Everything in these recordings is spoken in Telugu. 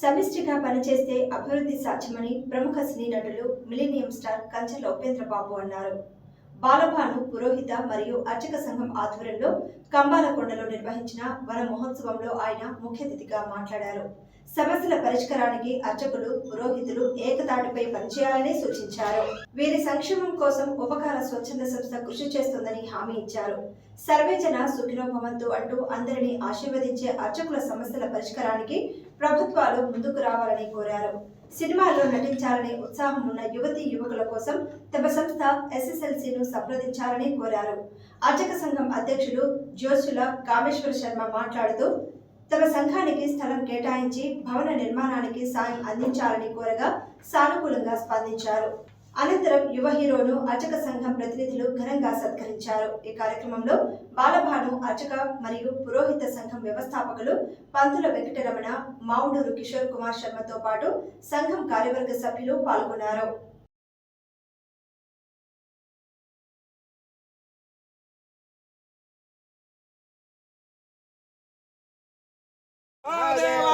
సమిష్టిగా పనిచేస్తే అభివృద్ధి సాధ్యమని ప్రముఖ సినీ నటులు మిలీనియం స్టార్ కంచె లోపేంద్రబాబు అన్నారు. బాలభాను పురోహిత మరియు అర్చక సంఘం ఆధ్వర్యంలో కంబాలకొండలో నిర్వహించిన వన మహోత్సవంలో ఆయన ముఖ్య అతిథిగా మాట్లాడారు. సమస్యల పరిష్కారానికి అర్చకులు పురోహితులు ఏకతాటిపై పనిచేయాలని సూచించారు. వీరి సంక్షేమం కోసం ఉపకార స్వచ్ఛంద సంస్థ కృషి చేస్తుందని హామీ ఇచ్చారు. సర్వేజన సుఖినో అంటూ అందరినీ ఆశీర్వదించే అర్చకుల సమస్యల పరిష్కారానికి ప్రభుత్వాలు ముందుకు రావాలని కోరారు. సినిమాల్లో నటించాలనే ఉత్సాహం ఉన్న యువతి యువకుల కోసం తమ సంస్థ ఎస్ఎస్ఎల్సీను సంప్రదించాలని కోరారు. అర్చక సంఘం అధ్యక్షుడు జ్యోతుల కామేశ్వర శర్మ మాట్లాడుతూ తమ సంఘానికి స్థలం కేటాయించి భవన నిర్మాణానికి సాయం అందించాలని కోరగా సానుకూలంగా స్పందించారు. అనంతరం యువ హీరోను అర్చక సంఘం ప్రతినిధులు ఘనంగా సత్కరించారు. ఈ కార్యక్రమంలో బాలభాను అర్చక మరియు పురోహిత సంఘం వ్యవస్థాపకులు పంతుల వెంకటరమణ మావుడూరు కిషోర్ కుమార్ శర్మతో పాటు సంఘం కార్యవర్గ సభ్యులు పాల్గొన్నారు. యజమానస్య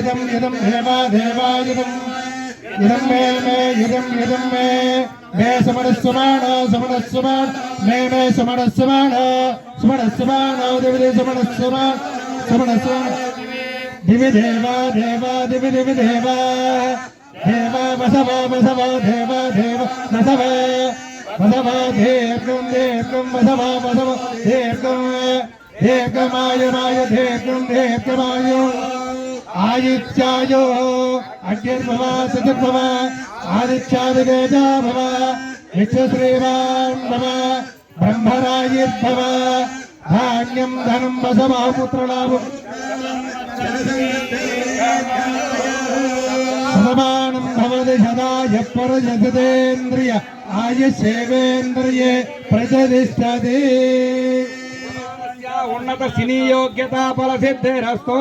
यदम यदम हेवा देवा यदम यदम मे मे यदम यदम मे। मे समर सुमान समर सुमान मे मे समर सुमान समर सुमान ओ देव देव समर सुमान समर सुमान देवा देवा दिव्य दिव्य देवा। देवा, बसवा बसवा, देवा देवा नसवा बसवा देवकम देवकम बसवा बसवा देवकम देवकम आयु आयु देवकम देवकम आयु ఆయుష్యాయో అగ్నిర్భవ సజర్భవ ఆదిత్యాదివేదా భవ విశ్వశ్రీవాన్ భవ బ్రహ్మరాయిర్భవ ధాన్యం ధనం వసవ పుత్రలాభం సమానం భవతి సదాయ పరజగదేంద్రియ ఆయుషేవేంద్రియే ప్రతిష్టతి ఉన్నత సినీ యోగ్యత ఫలసిద్ధిరస్తో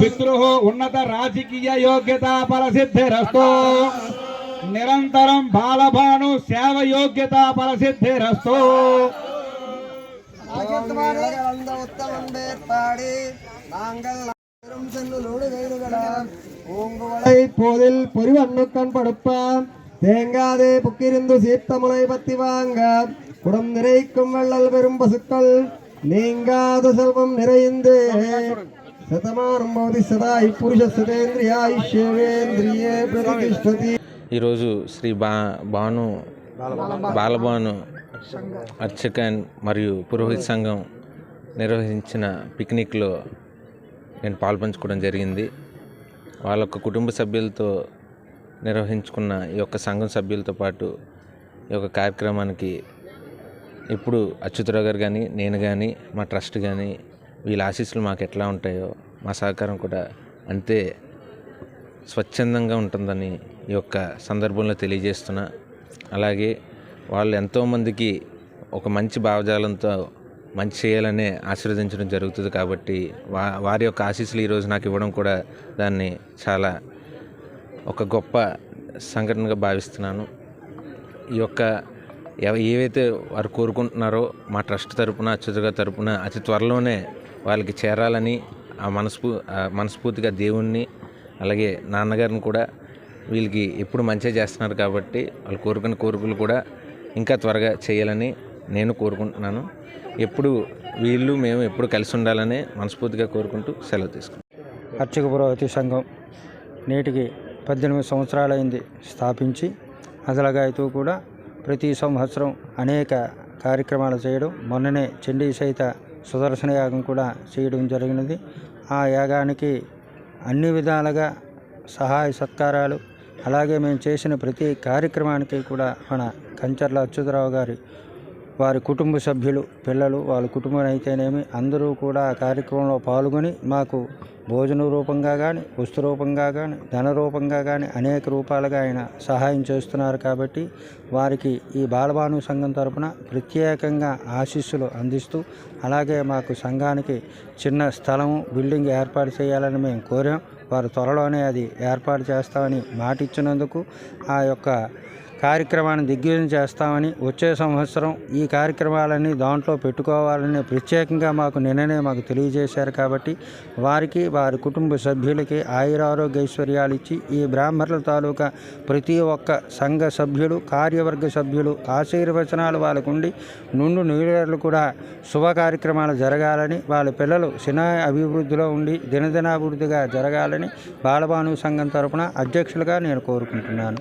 పితృ ఉన్నత రాజకీయ యోగ్యత ఫలసిద్ధిరస్తో నిరంతరం బాలభాను సేవ యోగ్యత ఫలసిద్ధిరస్తో ஆகியத்துமாரே உத்தமம் வேற்பாடி நாங்கள் பெரும் செல்லுலோடு கைதுகளாம் பூங்குவளை போதில் பொறிவண்ணுக்கண் படுப்பான் தேங்காதே புக்கிருந்து சீர்த்தமுலை பத்தி வாங்க குடம் நிறைக்கும் வள்ளல் பெரும் பசுக்கள் நீங்காத செல்வம் நிறைந்து సదా పురుష సతేంద్రియాయుష్యేంద్రియే ప్రతిష్టతి. ఈరోజు శ్రీ బా భాను బాలభాను అర్చకన్ మరియు పురోహిత్ సంఘం నిర్వహించిన పిక్నిక్లో నేను పాల్పంచుకోవడం జరిగింది. వాళ్ళ యొక్క కుటుంబ సభ్యులతో నిర్వహించుకున్న ఈ యొక్క సంఘం సభ్యులతో పాటు ఈ యొక్క కార్యక్రమానికి ఇప్పుడు అచ్యుతరావు గారు కానీ నేను కానీ మా ట్రస్ట్ కానీ వీళ్ళ ఆశీస్సులు మాకు ఎట్లా ఉంటాయో మా సహకారం కూడా అంతే స్వచ్ఛందంగా ఉంటుందని ఈ యొక్క సందర్భంలో తెలియజేస్తున్నా. అలాగే వాళ్ళు ఎంతోమందికి ఒక మంచి భావజాలంతో మంచి చేయాలనే ఆశీర్వదించడం జరుగుతుంది కాబట్టి వా వారి యొక్క ఆశీస్సులు ఈరోజు నాకు ఇవ్వడం కూడా దాన్ని చాలా ఒక గొప్ప సంఘటనగా భావిస్తున్నాను. ఈ యొక్క ఏవైతే వారు కోరుకుంటున్నారో మా ట్రస్ట్ తరపున అచ్యుతగా తరపున అతి త్వరలోనే వాళ్ళకి చేరాలని ఆ మనస్ఫూ మనస్ఫూర్తిగా దేవుణ్ణి అలాగే నాన్నగారిని కూడా వీళ్ళకి ఎప్పుడు మంచిగా చేస్తున్నారు కాబట్టి వాళ్ళు కోరుకున్న కోరికలు కూడా ఇంకా త్వరగా చేయాలని నేను కోరుకుంటున్నాను. ఎప్పుడు వీళ్ళు మేము ఎప్పుడు కలిసి ఉండాలని మనస్ఫూర్తిగా కోరుకుంటూ సెలవు తీసుకున్నాం అర్చక పురోగతి సంఘం నేటికి పద్దెనిమిది సంవత్సరాలైంది స్థాపించి అదలగాయతూ కూడా ప్రతి సంవత్సరం అనేక కార్యక్రమాలు చేయడం. మొన్ననే చండీ సహిత సుదర్శన యాగం కూడా చేయడం జరిగినది. ఆ యాగానికి అన్ని విధాలుగా సహాయ సత్కారాలు అలాగే మేము చేసిన ప్రతి కార్యక్రమానికి కూడా మన కంచర్ల అచ్యుతరావు గారి వారి కుటుంబ సభ్యులు పిల్లలు వాళ్ళ కుటుంబం అయితేనేమి అందరూ కూడా ఆ కార్యక్రమంలో పాల్గొని మాకు భోజన రూపంగా కానీ వస్తు రూపంగా కానీ ధన రూపంగా కానీ అనేక రూపాలుగా ఆయన సహాయం చేస్తున్నారు కాబట్టి వారికి ఈ బాలభాను సంఘం తరపున ప్రత్యేకంగా ఆశీస్సులు అందిస్తూ అలాగే మాకు సంఘానికి చిన్న స్థలము బిల్డింగ్ ఏర్పాటు చేయాలని మేము కోరాం. వారు త్వరలోనే అది ఏర్పాటు చేస్తామని మాట ఇచ్చినందుకు ఆ యొక్క కార్యక్రమాన్ని దిగ్విజయం చేస్తామని వచ్చే సంవత్సరం ఈ కార్యక్రమాలన్నీ దాంట్లో పెట్టుకోవాలని ప్రత్యేకంగా మాకు నిన్ననే మాకు తెలియజేశారు కాబట్టి వారికి వారి కుటుంబ సభ్యులకి ఆయురారోగ్యైశ్వర్యాలు ఇచ్చి ఈ బ్రాహ్మణుల తాలూకా ప్రతి ఒక్క సంఘ సభ్యులు కార్యవర్గ సభ్యులు ఆశీర్వచనాలు వాళ్ళకు ఉండి నుండు నీళ్ళు కూడా శుభ కార్యక్రమాలు జరగాలని వాళ్ళ పిల్లలు సినా అభివృద్ధిలో ఉండి దినదినాభివృద్ధిగా జరగాలని బాలభాను సంఘం తరపున అధ్యక్షులుగా నేను కోరుకుంటున్నాను.